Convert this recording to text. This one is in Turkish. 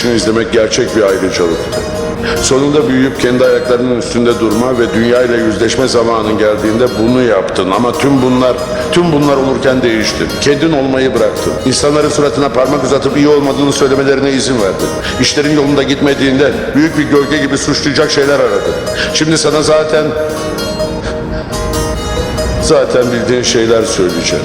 yükselişini izlemek gerçek bir ayrıcalıktı. Sonunda büyüyüp kendi ayaklarının üstünde durma ve dünya ile yüzleşme zamanın geldiğinde bunu yaptın. Ama tüm bunlar, tüm bunlar olurken değişti. Kendin olmayı bıraktın. İnsanların suratına parmak uzatıp iyi olmadığını söylemelerine izin verdin. İşlerin yolunda gitmediğinde büyük bir gölge gibi suçlayacak şeyler aradın. Şimdi sana zaten Zaten bildiğin şeyler söyleyeceğim.